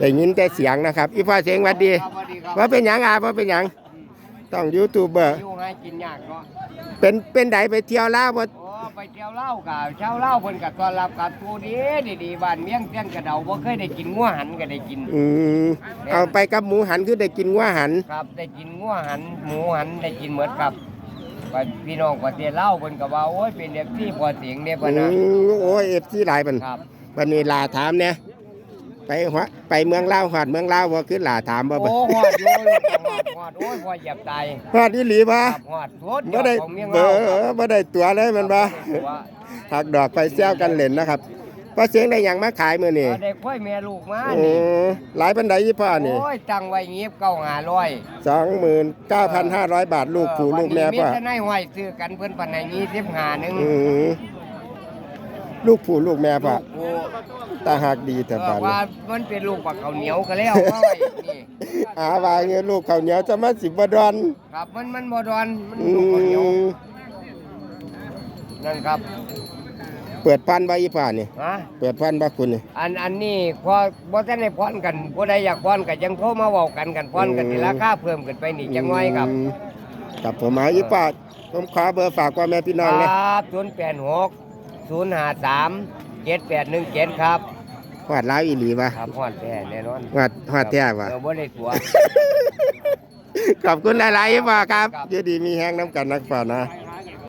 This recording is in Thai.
ได้ยินแต่เสียงนะครับ อีพ่อเสียงหวัดดีครับสวัสดีครับว่าเป็นหยังอาว่าเป็นหยังต้องยูทูบเบอร์อยู่ให้กินยากเนาะเป็นเป็นไดไปเที่ยวลาวบ่โอ้ไปเที่ยวเหล้ากับเช่าเหล้าเพิ่นก็ต้อนรับกับทูดีดีๆบ้านเมียงเตี้ยนกระเดาบ่เคยได้กินงัวหันก็ได้กิน อืมเอาไปกับหมูหันคือได้กินว่าหัน ครับได้กินงัวหันหมูหันได้กินเหมือนกับไปพี่น้องประเทศลาวเพิ่นก็ว่าโอ้ยเป็นเด็กที่พอเสียงเด้อืเพิ่นนะมโอ้ยเอฟซีหลายปันครับวันนี้ลาถามเนี่ย ไปหัวไปเมืองลาวหอดเมืองลาวบ่คือลาถามบ่โอ้บ่ฮอดอยู่ลูกฮอดโอ้ยพอเหยียบตายฮอดอีหลีบ่ ครับฮอดโทษบ่ได้ของเมียงเบลาอวครับบ่ได้ตัวเลยแมันบ่ว่าหักดอกไปแซวกันเล่นนะครับพอเสียงได้หยังมาขายมื้อนี้เอาได้ค่อยแม่ลูกมาโอ้นี่หลายปานใดอีพ่อนี่ โอ้ยตั้งไว้เงียบเก้าหาร้อย29,500 บาทลูกผู้ลูกแม่พ่พ่อจะนายห้อยซื้อกันเพิ่นปันในนี้สิบหาหนึ่งอืมลูกผู้ลูกแม่พ่อลูกผู้ ตาหักดีแต่เอบาอดว่านี้มันเป็นลูกปักข้าวเหนียวก็แล้วว่าไว้นี่อาว่าเงี้ยลูกข้าวเหนียวจะมาสิบ่ดอนครับมันมันบ่ดอนมันอืลูกข้าวเหนียวมนั่นครับเปิดพันไว้อีพ่อนี่ฮะเปิดพันบ่คุณนี่ อันอันนี้พอบ่ทันได้พรกันผู้ใดอยากพรก็ยังโทรมาเว้ากันกันพรกันที่ราคาเพิ่มขึ้นไปนี่จังน้อยครับมครับผมเอาอีพ่อผมขอเบอร์ฝากพ่อแม่พี่น้องคนะรับ086 053 7817ครับฮอดลาวอีหลีวะครับฮอดแท้แน่นอนฮอดฮอดแท้วะเออบ่ได้ตัว ขอบคุณหลายๆอีพ่อครับครับอยู่ดีมีแฮงน้ำกันนักพ่อนะค